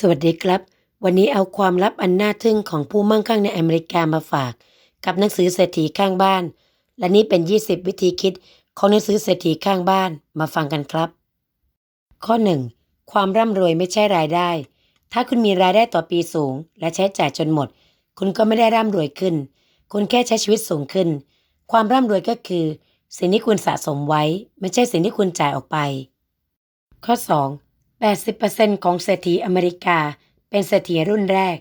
สวัสดีครับ วันนี้เอาความลับอันน่าทึ่งของผู้มั่งคั่งในอเมริกามาฝาก กับหนังสือเศรษฐีข้างบ้าน และนี่เป็น 20 วิธีคิดของหนังสือเศรษฐีข้างบ้านมาฟังกันครับ ข้อ 1. ความร่ำรวยไม่ใช่รายได้ ถ้าคุณมีรายได้ต่อปีสูง และใช้จ่ายจนหมด คุณก็ไม่ได้ร่ำรวยขึ้น คุณแค่ใช้ชีวิตสูงขึ้น ความร่ำรวยก็คือ สิ่งที่คุณสะสมไว้ ไม่ใช่สิ่งที่คุณจ่ายออกไป ข้อ 2. 80%ของเศรษฐีอเมริกาเป็นเศรษฐีรุ่นแรก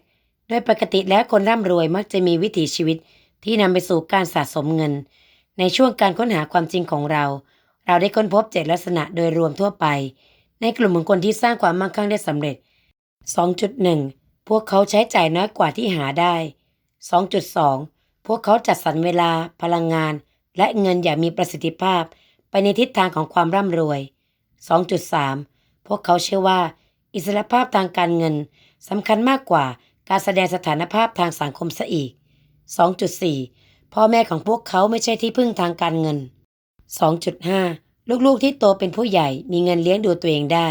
โดยปกติแล้วคนร่ำรวยมักจะมีวิถีชีวิตที่นำไปสู่การสะสมเงิน ในช่วงการค้นหาความจริงของเรา เราได้ค้นพบเจ็ดลักษณะโดยรวมทั่วไป ในกลุ่มของคนที่สร้างความมั่งคั่งได้สำเร็จ 2.1 พวกเขาใช้จ่ายน้อยกว่าที่หาได้ 2.2 พวกเขาจัดสรรเวลา พลังงาน และเงินอย่างมีประสิทธิภาพ ไปในทิศทางของความร่ำรวย 2.3 พวกเขาเชื่อว่า อิสรภาพทางการเงินสำคัญมากกว่าการแสดงสถานภาพทางสังคมซะอีก 2.4 พ่อแม่ของพวกเขาไม่ใช่ที่พึ่งทางการเงิน 2.5 ลูกๆที่โตเป็นผู้ใหญ่มีเงินเลี้ยงดูตัวเองได้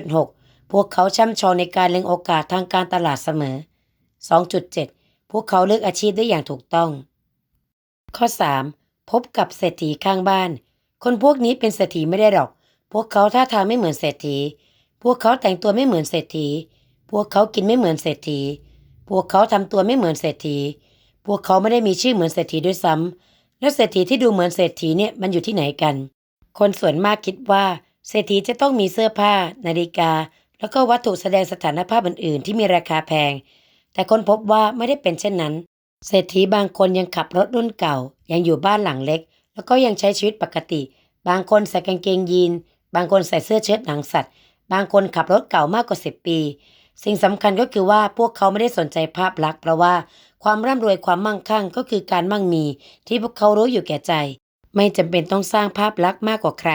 2.6 พวกเขาช่ำชองในการเล็งโอกาสทางการตลาดเสมอ 2.7 พวกเขาเลือกอาชีพได้อย่างถูกต้อง ข้อ 3. พบกับเศรษฐีข้างบ้าน คนพวกนี้เป็นเศรษฐีไม่ได้หรอก พวกเขาท่าทางไม่เหมือนเศรษฐี พวกเขาแต่งตัวไม่เหมือนเศรษฐี พวกเขากินไม่เหมือนเศรษฐี พวกเขาทำตัวไม่เหมือนเศรษฐี พวกเขาไม่ได้มีชื่อเหมือนเศรษฐีด้วยซ้ำแล้วเศรษฐีที่ดูเหมือนเศรษฐีเนี่ยมันอยู่ที่ไหนกัน คนส่วนมากคิดว่า เศรษฐีจะต้องมีเสื้อผ้า นาฬิกา แล้วก็วัตถุแสดงสถานภาพอื่น ๆ ที่มีราคาแพง แต่คนพบว่าไม่ได้เป็นเช่นนั้น เศรษฐีบางคนยังขับรถรุ่นเก่า ยังอยู่บ้านหลังเล็ก แล้วก็ยังใช้ชีวิตปกติ บางคนใส่กางเกงยีน บางคนใส่เสื้อเชิ้ตหนังสัตว์ บางคนขับรถเก่ามากกว่า 10 ปี สิ่งสำคัญก็คือว่าพวกเขาไม่ได้สนใจภาพลักษณ์เพราะว่าความร่ำรวยความมั่งคั่งก็คือการมั่งมี ที่พวกเขารู้อยู่แก่ใจ ไม่จำเป็นต้องสร้างภาพลักษณ์มากกว่าใคร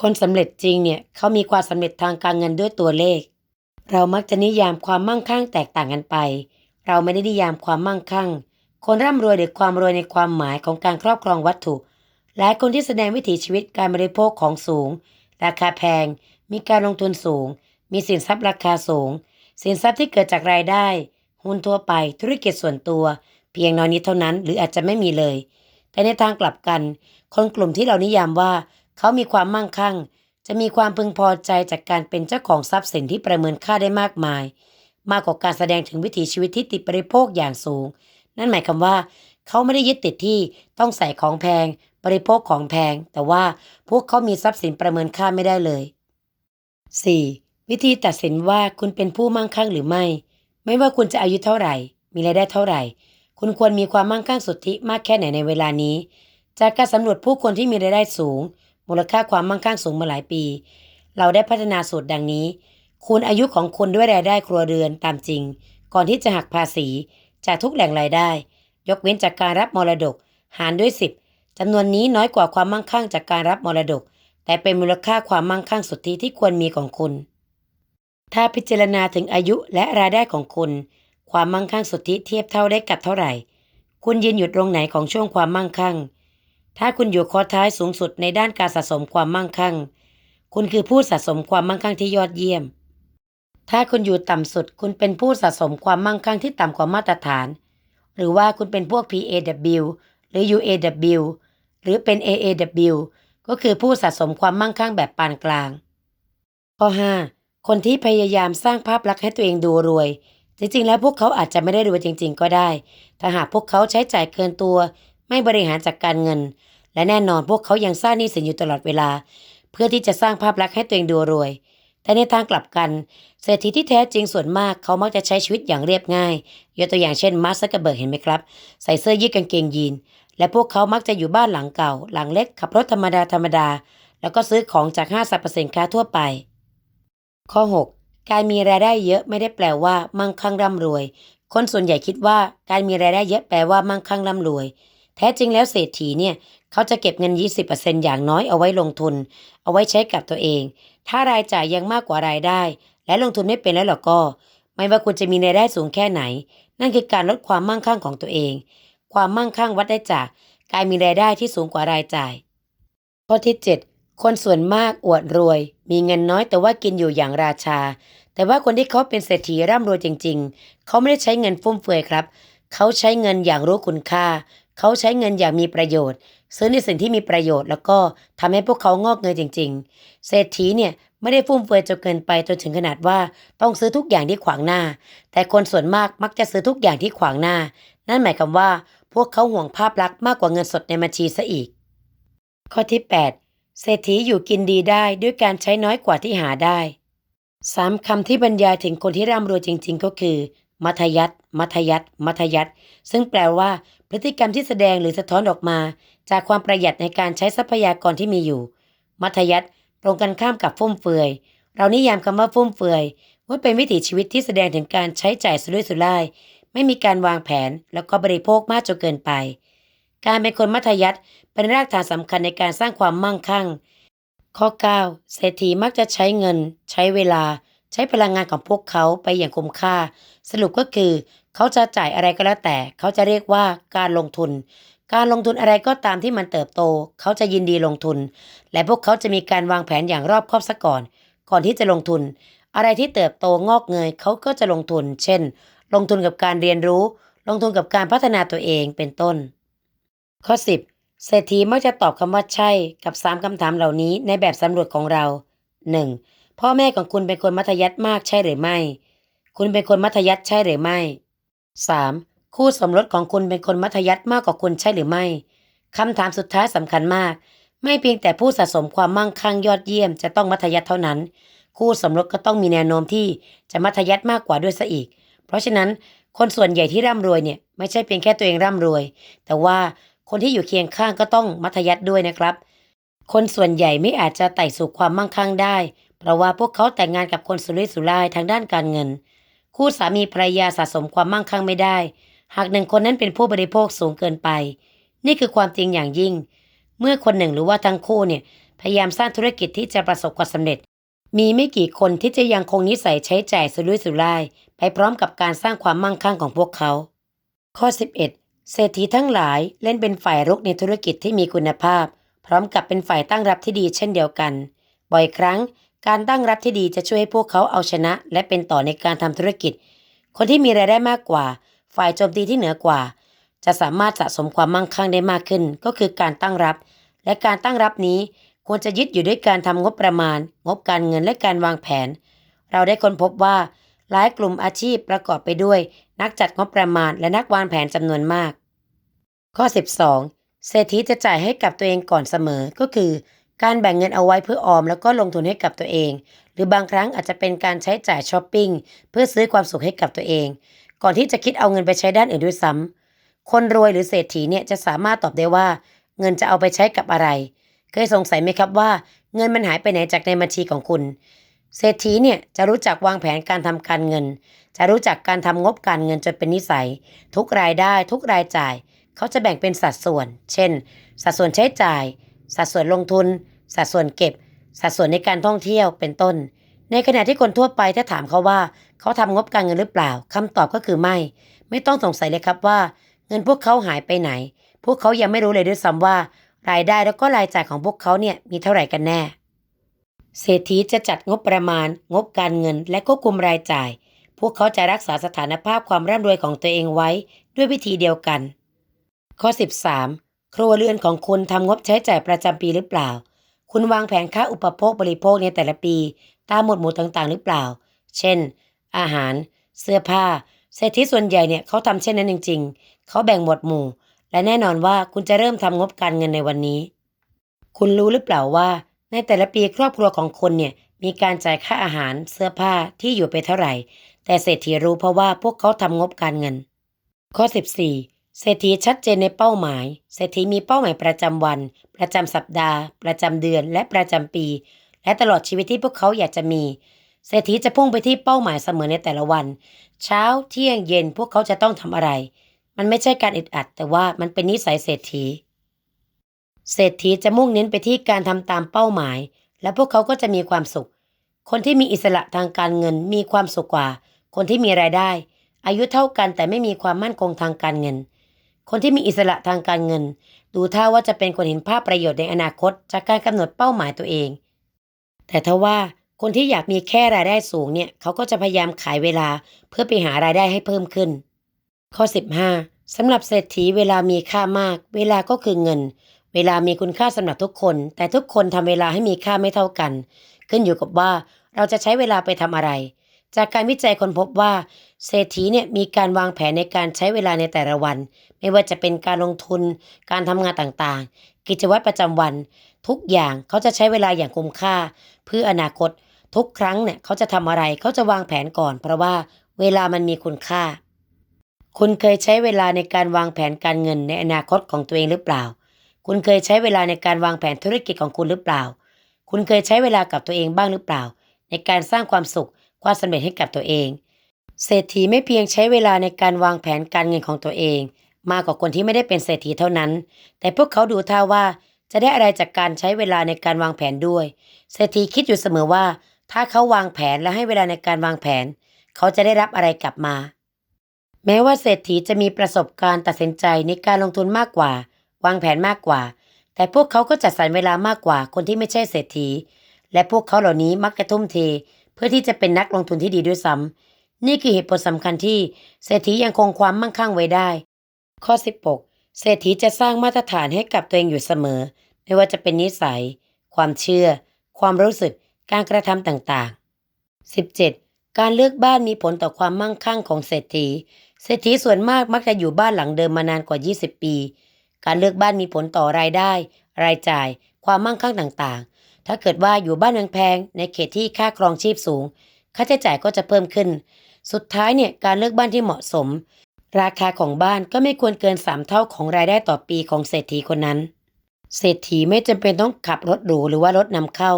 คนสำเร็จจริงเนี่ยเขามีความสำเร็จทางการเงินด้วยตัวเลข เรามักจะนิยามความมั่งคั่งแตกต่างกันไป เราไม่ได้นิยามความมั่งคั่ง คนร่ำรวยหรือความรวยในความหมายของการครอบครองวัตถุ หลายคนที่แสดงวิถีชีวิตการบริโภคของสูง ราคาแพง มีการลงทุนสูง มีสินทรัพย์ราคาสูง สินทรัพย์ที่เกิดจากรายได้ หุ้นทั่วไป ธุรกิจส่วนตัว เพียงน้อยนิดเท่านั้น หรืออาจจะไม่มีเลย แต่ในทางกลับกัน คนกลุ่มที่เรานิยามว่า เขามีความมั่งคั่ง จะมีความพึงพอใจจากการเป็นเจ้าของทรัพย์สินที่ประเมินค่าได้มากมาย มากกว่าการแสดงถึงวิถีชีวิตที่ติดบริโภคอย่างสูง นั่นหมายความว่า เขาไม่ได้ยึดติดที่ต้องใส่ของแพง บริโภคของแพง แต่ว่าพวกเขามีทรัพย์สินประเมินค่าไม่ได้เลย 4. วิธีตัดสินว่าคุณเป็นผู้มั่งคั่งหรือไม่ ไม่ว่าคุณจะอายุเท่าไหร่ มีรายได้เท่าไหร่ คุณควรมีความมั่งคั่งสุทธิมากแค่ไหนในเวลานี้ จากการสำรวจผู้คนที่มีรายได้สูง มูลค่าความมั่งคั่งสูงมาหลายปี เราได้พัฒนาสูตรดังนี้ คูณอายุของคุณด้วยรายได้ครัวเรือนตามจริง ก่อนที่จะหักภาษีจากทุกแหล่งรายได้ ยกเว้นจากการรับมรดก หารด้วย 10 จำนวนนี้น้อยกว่าความมั่งคั่งจากการรับมรดก แต่เป็นมูลค่าความมั่งคั่งสุทธิที่ควรมีของคุณ ถ้าพิจารณาถึงอายุและรายได้ของคุณ ความมั่งคั่งสุทธิเทียบเท่าได้กับเท่าไหร่ คุณยืนอยู่ตรงไหนของช่วงความมั่งคั่ง ถ้าคุณอยู่ข้อท้ายสูงสุดในด้านการสะสมความมั่งคั่ง คุณคือผู้สะสมความมั่งคั่งที่ยอดเยี่ยม ถ้าคุณอยู่ต่ำสุด คุณเป็นผู้สะสมความมั่งคั่งที่ต่ำกว่ามาตรฐาน หรือว่าคุณเป็นพวก PAW หรือ UAW หรือเป็น AAW ก็คือผู้สะสมความมั่งคั่งแบบปานกลาง ข้อ 5. คนที่พยายามสร้างภาพลักษณ์ให้ตัวเองดูรวย จริงๆ แล้วพวกเขาอาจจะไม่ได้รวยจริง ๆ ก็ได้ ถ้าหากพวกเขาใช้จ่ายเกินตัว ไม่บริหารจัดกการเงิน และแน่นอนพวกเขายังสร้างหนี้สินอยู่ตลอดเวลา เพื่อที่จะสร้างภาพลักษณ์ให้ตัวเองดูรวย แต่ในทางกลับกัน เศรษฐีที่แท้จริงส่วนมากเขามักจะใช้ชีวิตอย่างเรียบง่าย ยกตัวอย่างเช่นมาร์คซักเกอร์เบิร์กเห็นไหมครับ ใส่เสื้อยืดกางเกงยีน และพวกเขามักจะอยู่บ้านหลังเก่า หลังเล็กขับรถธรรมดาธรรมดา แล้วก็ซื้อของจากห้างสรรพสินค้าทั่วไป ข้อ 6 การมีรายได้เยอะไม่ได้แปลว่า มั่งคั่งร่ำรวย คนส่วนใหญ่คิดว่าการมีรายได้เยอะแปลว่ามั่งคั่งร่ำรวย แท้จริงแล้วเศรษฐีเนี่ยเขาจะเก็บเงิน 20%อย่างน้อยเอาไว้ลงทุน เอาไว้ใช้กับตัวเอง ถ้ารายจ่ายยังมากกว่ารายได้ และลงทุนไม่เป็นแล้วหรอกก็ไม่ว่าคุณจะมีรายได้สูงแค่ไหน นั่นคือการลดความมั่งคั่งของตัวเอง ความมั่งคั่งวัดได้จากการมีรายได้ที่สูงกว่ารายจ่าย ข้อที่ 7 คนส่วนมากอวดรวย มีเงินน้อยแต่ว่ากินอยู่อย่างราชา แต่ว่าคนที่เขาเป็นเศรษฐีร่ำรวยจริง ๆ เขาไม่ได้ใช้เงินฟุ่มเฟือยครับ เขาใช้เงินอย่างรู้คุณค่า เขาใช้เงินอย่างมีประโยชน์ ซื้อในสิ่งที่มีประโยชน์ แล้วก็ทำให้พวกเขางอกเงยจริง ๆ เศรษฐีเนี่ยไม่ได้ฟุ่มเฟือยจนเกินไปจนถึงขนาดว่าต้องซื้อทุกอย่างที่ขวางหน้า แต่คนส่วนมากมักจะซื้อทุกอย่างที่ขวางหน้า นั่นหมายความว่า พวกเขาห่วงภาพลักษณ์มากกว่าเงินสดในบัญชีซะอีก ข้อที่ 8 เศรษฐีอยู่กินดีได้ด้วยการใช้น้อยกว่าที่หาได้สามคำที่บรรยายถึงคนที่ร่ำรวยจริง ๆ ก็คือ มัธยัตมัธยัตมัธยัตซึ่งแปลว่า พฤติกรรมที่แสดงหรือสะท้อนออกมา จากความประหยัดในการใช้ทรัพยากรที่มีอยู่ มัธยัตตรงกันข้ามกับฟุ่มเฟือย เรานิยามคำว่าฟุ่มเฟือยว่าเป็นวิถีชีวิตที่แสดงถึงการใช้จ่ายสุรุ่ยสุร่าย ไม่มีการวางแผนแล้วก็บริโภคมากจนเกินไป การเป็นคนมัธยัติเป็นรากฐานสำคัญในการสร้างความมั่งคั่ง ข้อ 9 เศรษฐีมักจะใช้เงิน ใช้เวลา ใช้พลังงานของพวกเขาไปอย่างคุ้มค่า สรุปก็คือ เขาจะจ่ายอะไรก็แล้วแต่ เขาจะเรียกว่าการลงทุน การลงทุนอะไรก็ตามที่มันเติบโต เขาจะยินดีลงทุน และพวกเขาจะมีการวางแผนอย่างรอบคอบซะก่อน ก่อนที่จะลงทุนอะไรที่เติบโตงอกเงยเขาก็จะลงทุน เช่น ลงทุนกับการเรียนรู้ ลงทุนกับการพัฒนาตัวเองเป็นต้น ข้อ 10 เศรษฐีมักจะตอบคำว่าใช่กับ 3คำถามเหล่านี้ในแบบสำรวจของเรา 1. พ่อแม่ของคุณเป็นคนมัธยัสถ์มากใช่หรือไม่ คุณเป็นคนมัธยัสถ์ใช่หรือไม่ 3. คู่สมรสของคุณเป็นคนมัธยัสถ์มากกว่าคุณใช่หรือไม่คำถามสุดท้ายสำคัญมาก ไม่เพียงแต่ผู้สะสมความมั่งคั่งยอดเยี่ยมจะต้องมัธยัสถ์เท่านั้น คู่สมรสก็ต้องมีแนวโน้มที่จะมัธยัสถ์มากกว่าด้วยซะอีก เพราะฉะนั้นคนส่วนใหญ่ที่ร่ำรวยเนี่ยไม่ใช่เพียงแค่ตัวเองร่ำรวย แต่ว่าคนที่อยู่เคียงข้างก็ต้องมัธยัสถ์ด้วยนะครับ คนส่วนใหญ่ไม่อาจจะไต่สู่ความมั่งคั่งได้ เพราะว่าพวกเขาแต่งงานกับคนสุรุ่ยสุร่ายทางด้านการเงิน คู่สามีภรรยาสะสมความมั่งคั่งไม่ได้ หากหนึ่งคนนั้นเป็นผู้บริโภคสูงเกินไป นี่คือความจริงอย่างยิ่ง เมื่อคนหนึ่งหรือว่าทั้งคู่เนี่ยพยายามสร้างธุรกิจที่จะประสบความสำเร็จมีไม่กี่คนที่จะยังคงนิสัยใช้จ่ายสุรุ่ยสุร่าย ไปพร้อมกับการสร้างความมั่งคั่งของพวกเขา ข้อ 11 เศรษฐีทั้งหลายเล่นเป็นฝ่ายรุกในธุรกิจที่มีคุณภาพ พร้อมกับเป็นฝ่ายตั้งรับที่ดีเช่นเดียวกัน บ่อยครั้งการตั้งรับที่ดีจะช่วยให้พวกเขาเอาชนะ และเป็นต่อในการทำธุรกิจ คนที่มีรายได้มากกว่า ฝ่ายโจมตีที่เหนือกว่า จะสามารถสะสมความมั่งคั่งได้มากขึ้น ก็คือการตั้งรับ และการตั้งรับนี้ควรจะยึดอยู่ด้วยการทำงบประมาณ งบการเงินและการวางแผน เราได้ค้นพบว่า หลายกลุ่มอาชีพประกอบไปด้วย นักจัดงบประมาณและนักวางแผนจำนวนมาก ข้อ 12 เศรษฐีจะจ่ายให้กับตัวเองก่อนเสมอก็คือ การแบ่งเงินเอาไว้เพื่อออมแล้วก็ลงทุนให้กับตัวเอง หรือบางครั้งอาจจะเป็นการใช้จ่ายช้อปปิ้งเพื่อซื้อความสุขให้กับตัวเอง ก่อนที่จะคิดเอาเงินไปใช้ด้านอื่นด้วยซ้ำคนรวยหรือเศรษฐีเนี่ยจะสามารถตอบได้ว่า เงินจะเอาไปใช้กับอะไร เคยสงสัยไหมครับว่า เงินมันหายไปไหนจากในบัญชีของคุณ เศรษฐีเนี่ยจะรู้จักวางแผนการทำการเงิน จะรู้จักการทำงบการเงินจนเป็นนิสัย ทุกรายได้ทุกรายจ่าย เขาจะแบ่งเป็นสัดส่วน เช่น สัดส่วนใช้จ่าย สัดส่วนลงทุน สัดส่วนเก็บ สัดส่วนในการท่องเที่ยวเป็นต้น ในขณะที่คนทั่วไปถ้าถามเขาว่า เขาทำงบการเงินหรือเปล่าคำตอบก็คือไม่ ไม่ต้องสงสัยเลยครับว่า เงินพวกเขาหายไปไหน พวกเขายังไม่รู้เลยด้วยซ้ำว่า รายได้แล้วก็รายจ่ายของพวกเขาเนี่ยมีเท่าไหร่กันแน่ เศรษฐีจะจัดงบประมาณ งบการเงิน และควบคุมรายจ่าย พวกเขาจะรักษาสถานภาพความร่ำรวยของตัวเองไว้ด้วยวิธีเดียวกัน ข้อ 13 ครัวเรือนของคุณทำงบใช้จ่ายประจำปีหรือเปล่า คุณวางแผนค่าอุปโภคบริโภคในแต่ละปี ตามหมวดหมู่ต่างๆ หรือเปล่า เช่น อาหาร เสื้อผ้า เศรษฐีส่วนใหญ่เนี่ยเขาทำเช่นนั้นจริง ๆ เขาแบ่งหมวดหมู่ และแน่นอนว่าคุณจะเริ่มทำงบการเงินในวันนี้ คุณรู้หรือเปล่าว่า ในแต่ละปีครอบครัวของคนเนี่ยมีการจ่ายค่าอาหารเสื้อผ้าที่อยู่ไปเท่าไหร่ แต่เศรษฐีรู้เพราะว่าพวกเขาทำงบการเงิน ข้อ 14 เศรษฐีชัดเจนในเป้าหมาย เศรษฐีมีเป้าหมายประจำวัน ประจำสัปดาห์ ประจำเดือนและประจำปี และตลอดชีวิตที่พวกเขาอยากจะมี เศรษฐีจะพุ่งไปที่เป้าหมายเสมอในแต่ละวัน เช้าเที่ยงเย็นพวกเขาจะต้องทำอะไร มันไม่ใช่การอึดอัด แต่ว่ามันเป็นนิสัยเศรษฐี เศรษฐีจะมุ่งเน้นไปที่การทำตามเป้าหมาย และพวกเขาก็จะมีความสุข คนที่มีอิสระทางการเงินมีความสุขกว่า คนที่มีรายได้ อายุเท่ากันแต่ไม่มีความมั่นคงทางการเงิน คนที่มีอิสระทางการเงิน ดูท่าว่าจะเป็นคนเห็นภาพประโยชน์ในอนาคต จากการกำหนดเป้าหมายตัวเอง แต่ทว่าคนที่อยากมีแค่รายได้สูงเนี่ยเขาก็จะพยายามขายเวลาเพื่อไปหารายได้ให้เพิ่มขึ้น ข้อ 15สำหรับเศรษฐีเวลามีค่ามาก เวลาก็คือเงิน เวลามีคุณค่าสำหรับทุกคน แต่ทุกคนทำเวลาให้มีค่าไม่เท่ากัน ขึ้นอยู่กับว่าเราจะใช้เวลาไปทำอะไร จากการวิจัยคนพบว่าเศรษฐีเนี่ยมีการวางแผนในการใช้เวลาในแต่ละวัน ไม่ว่าจะเป็นการลงทุน การทำงานต่างๆ กิจวัตรประจำวัน ทุกอย่างเขาจะใช้เวลาอย่างคุ้มค่า เพื่ออนาคต ทุกครั้งเนี่ยเขาจะทำอะไรเขาจะวางแผนก่อน เพราะว่าเวลามันมีคุณค่า คุณเคยใช้เวลาในการวางแผนการเงินในอนาคตของตัวเองหรือเปล่า คุณเคยใช้เวลาในการวางแผนธุรกิจของคุณหรือเปล่า คุณเคยใช้เวลากับตัวเองบ้างหรือเปล่า ในการสร้างความสุขความสำเร็จให้กับตัวเอง เศรษฐีไม่เพียงใช้เวลาในการวางแผนการเงินของตัวเอง มากกว่าคนที่ไม่ได้เป็นเศรษฐีเท่านั้น แต่พวกเขาดูท่าว่าจะได้อะไรจากการใช้เวลาในการวางแผนด้วย เศรษฐีคิดอยู่เสมอว่า ถ้าเขาวางแผนและให้เวลาในการวางแผน เขาจะได้รับอะไรกลับมา แม้ว่าเศรษฐีจะมีประสบการณ์ตัดสินใจในการลงทุนมากกว่า วางแผนมากกว่า แต่พวกเขาก็จัดสรรเวลามากกว่าคนที่ไม่ใช่เศรษฐี และพวกเขาเหล่านี้มักจะทุ่มเท เพื่อที่จะเป็นนักลงทุนที่ดีด้วยซ้ำนี่คือเหตุผลสำคัญที่เศรษฐียังคงความมั่งคั่งไว้ได้ ข้อ 16 เศรษฐีจะสร้างมาตรฐานให้กับตัวเองอยู่เสมอ ไม่ว่าจะเป็นนิสัย ความเชื่อ ความรู้สึก การกระทำต่างๆ 17. การเลือกบ้านมีผลต่อความมั่งคั่งของเศรษฐี เศรษฐีส่วนมากมักจะอยู่บ้านหลังเดิมมานานกว่า 20 ปี การเลือกบ้านมีผลต่อรายได้ รายจ่าย ความมั่งคั่งต่างๆ ถ้าเกิดว่าอยู่บ้านแพงๆในเขตที่ค่าครองชีพสูง ค่าใช้จ่ายก็จะเพิ่มขึ้น สุดท้ายเนี่ยการเลือกบ้านที่เหมาะสม ราคาของบ้านก็ไม่ควรเกิน 3 เท่าของรายได้ต่อปีของเศรษฐีคนนั้น เศรษฐีไม่จำเป็นต้องขับรถหรูหรือว่ารถนำเข้า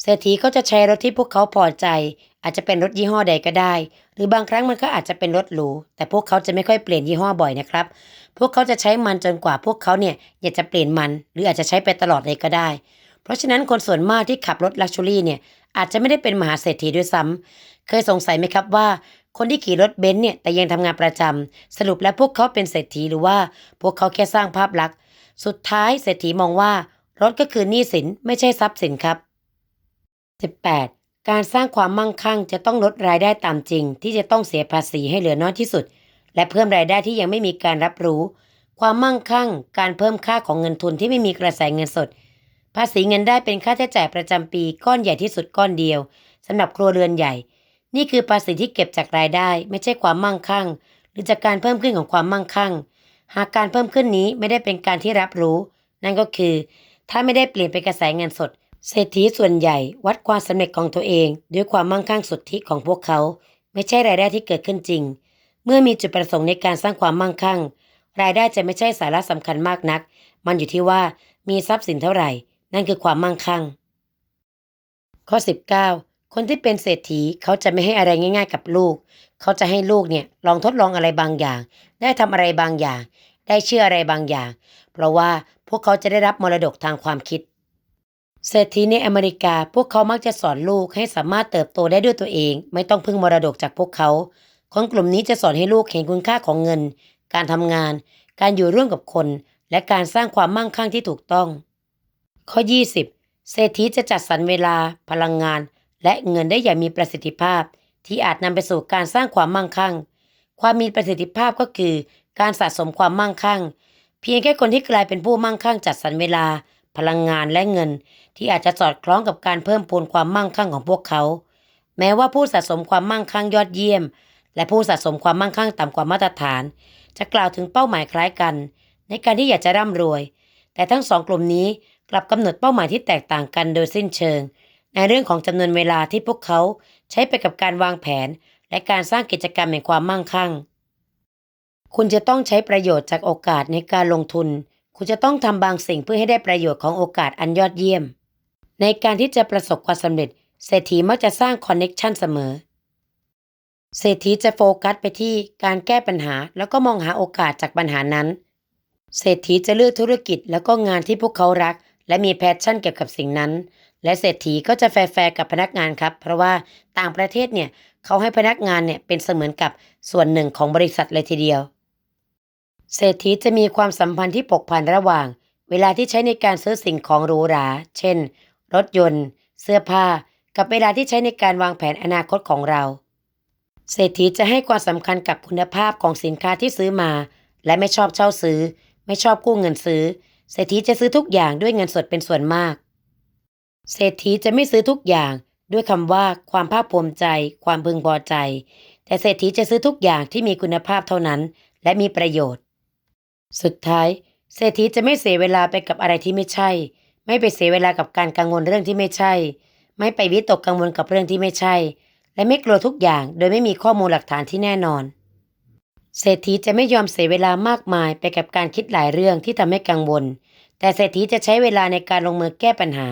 เศรษฐีก็จะใช้รถที่พวกเขาพอใจ อาจจะเป็นรถยี่ห้อใดก็ได้ หรือบางครั้งมันก็อาจจะเป็นรถหรูแต่พวกเขาจะไม่ค่อยเปลี่ยนยี่ห้อบ่อยนะครับ พวกเขาจะใช้มันจนกว่าพวกเขาเนี่ยอยากจะเปลี่ยนมัน หรืออาจจะใช้ไปตลอดเลยก็ได้ เพราะฉะนั้นคนส่วนมากที่ขับรถลักชัวรี่เนี่ยอาจจะไม่ได้เป็นมหาเศรษฐีด้วยซ้ำเคยสงสัยไหมครับว่า คนที่ขี่รถเบนซ์เนี่ยแต่ยังทำงานประจำสรุปแล้วพวกเขาเป็นเศรษฐีหรือว่าพวกเขาแค่สร้างภาพลักษณ์ สุดท้ายเศรษฐีมองว่า รถก็คือหนี้สินไม่ใช่ทรัพย์สินครับ 18. การสร้างความมั่งคั่งจะต้องลดรายได้ตามจริง ที่จะต้องเสียภาษีให้เหลือน้อยที่สุด และเพิ่มรายได้ที่ยังไม่มีการรับรู้ ความมั่งคั่ง การเพิ่มค่าของเงินทุนที่ไม่มีกระแสเงินสด ภาษีเงินได้เป็นค่าใช้จ่ายประจำปีก้อนใหญ่ที่สุดก้อนเดียวสำหรับครัวเรือนใหญ่ นี่คือภาษีที่เก็บจากรายได้ ไม่ใช่ความมั่งคั่ง หรือจากการเพิ่มขึ้นของความมั่งคั่ง หากการเพิ่มขึ้นนี้ไม่ได้เป็นการที่รับรู้ นั่นก็คือ ถ้าไม่ได้เปลี่ยนเป็นกระแสเงินสด เศรษฐีส่วนใหญ่วัดความสำเร็จของตัวเอง ด้วยความมั่งคั่งสุทธิของพวกเขา ไม่ใช่รายได้ที่เกิดขึ้นจริง เมื่อมีจุดประสงค์ในการสร้างความมั่งคั่ง รายได้จะไม่ใช่สาระสำคัญมากนัก มันอยู่ที่ว่ามีทรัพย์สินเท่าไหร่ นั่นคือความมั่งคั่ง ข้อ 19 คนที่เป็นเศรษฐีเขาจะไม่ให้อะไรง่าย ๆ กับลูก เขาจะให้ลูกเนี่ยลองทดลองอะไรบางอย่าง ได้ทำอะไรบางอย่าง ได้เชื่ออะไรบางอย่าง เพราะว่าพวกเขาจะได้รับมรดกทางความคิด เศรษฐีในอเมริกาพวกเขามักจะสอนลูกให้สามารถเติบโตได้ด้วยตัวเอง ไม่ต้องพึ่งมรดกจากพวกเขา คนกลุ่มนี้จะสอนให้ลูกเห็นคุณค่าของเงิน การทำงาน การอยู่ร่วมกับคน และการสร้างความมั่งคั่งที่ถูกต้อง ข้อ 20 เศรษฐีจะจัดสรรเวลา พลังงาน และเงินได้อย่างมีประสิทธิภาพ ที่อาจนำไปสู่การสร้างความมั่งคั่ง ความมีประสิทธิภาพก็คือ การสะสมความมั่งคั่ง เพียงแค่คนที่กลายเป็นผู้มั่งคั่งจัดสรรเวลา พลังงานและเงิน ที่อาจจะสอดคล้องกับการเพิ่มพูนความมั่งคั่งของพวกเขา แม้ว่าผู้สะสมความมั่งคั่งยอดเยี่ยม และผู้สะสมความมั่งคั่งต่ำกว่ามาตรฐาน จะกล่าวถึงเป้าหมายคล้ายกัน ในการที่อยากจะร่ำรวย แต่ทั้งสองกลุ่มนี้กลับกำหนดเป้าหมายที่แตกต่างกันโดยสิ้นเชิง ในเรื่องของจำนวนเวลาที่พวกเขาใช้ไปกับการวางแผน และการสร้างกิจกรรมแห่งความมั่งคั่ง คุณจะต้องใช้ประโยชน์จากโอกาสในการลงทุน คุณจะต้องทำบางสิ่งเพื่อให้ได้ประโยชน์ของโอกาสอันยอดเยี่ยม ในการที่จะประสบความสำเร็จ เศรษฐีมักจะสร้างคอนเน็ชันเสมอ เศรษฐีจะโฟกัสไปที่การแก้ปัญหา แล้วก็มองหาโอกาสจากปัญหานั้น เศรษฐีจะเลือกธุรกิจแล้วก็งานที่พวกเขารัก และมีแพชชั่นเกี่ยวกับสิ่งนั้น และเศรษฐีก็จะแฟร์กับพนักงานครับ เพราะว่าต่างประเทศเนี่ยเขาให้พนักงานเนี่ยเป็นเสมือนกับส่วนหนึ่งของบริษัทเลยทีเดียว เศรษฐีจะมีความสัมพันธ์ที่ปกพันระหว่าง เวลาที่ใช้ในการซื้อสิ่งของหรูหรา เช่น รถยนต์ เสื้อผ้า กับเวลาที่ใช้ในการวางแผนอนาคตของเรา เศรษฐีจะให้ความสำคัญกับคุณภาพของสินค้าที่ซื้อมา และไม่ชอบเช่าซื้อ ไม่ชอบกู้เงินซื้อ เศรษฐีจะซื้อทุกอย่างด้วยเงินสดเป็นส่วนมาก เศรษฐีจะไม่ซื้อทุกอย่างด้วยคำว่าความภาคภูมิใจ ความพึงพอใจ แต่เศรษฐีจะซื้อทุกอย่างที่มีคุณภาพเท่านั้น และมีประโยชน์ สุดท้าย เศรษฐีจะไม่เสียเวลาไปกับอะไรที่ไม่ใช่ ไม่ไปเสียเวลากับการกังวลเรื่องที่ไม่ใช่ ไม่ไปวิตกกังวลกับเรื่องที่ไม่ใช่ และไม่กลัวทุกอย่างโดยไม่มีข้อมูลหลักฐานที่แน่นอน เศรษฐีจะไม่ยอมเสียเวลามากมายไปกับการคิดหลายเรื่องที่ทำให้กังวล แต่เศรษฐีจะใช้เวลาในการลงมือแก้ปัญหา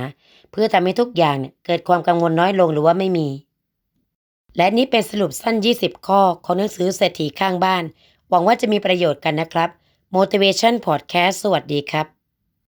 เพื่อทำให้ทุกอย่างเนี่ยเกิดความกังวลน้อยลงหรือว่าไม่มี และนี่เป็นสรุปสั้น 20 ข้อของหนังสือเศรษฐีข้างบ้าน หวังว่าจะมีประโยชน์กันนะครับ Motivation Podcast สวัสดีครับ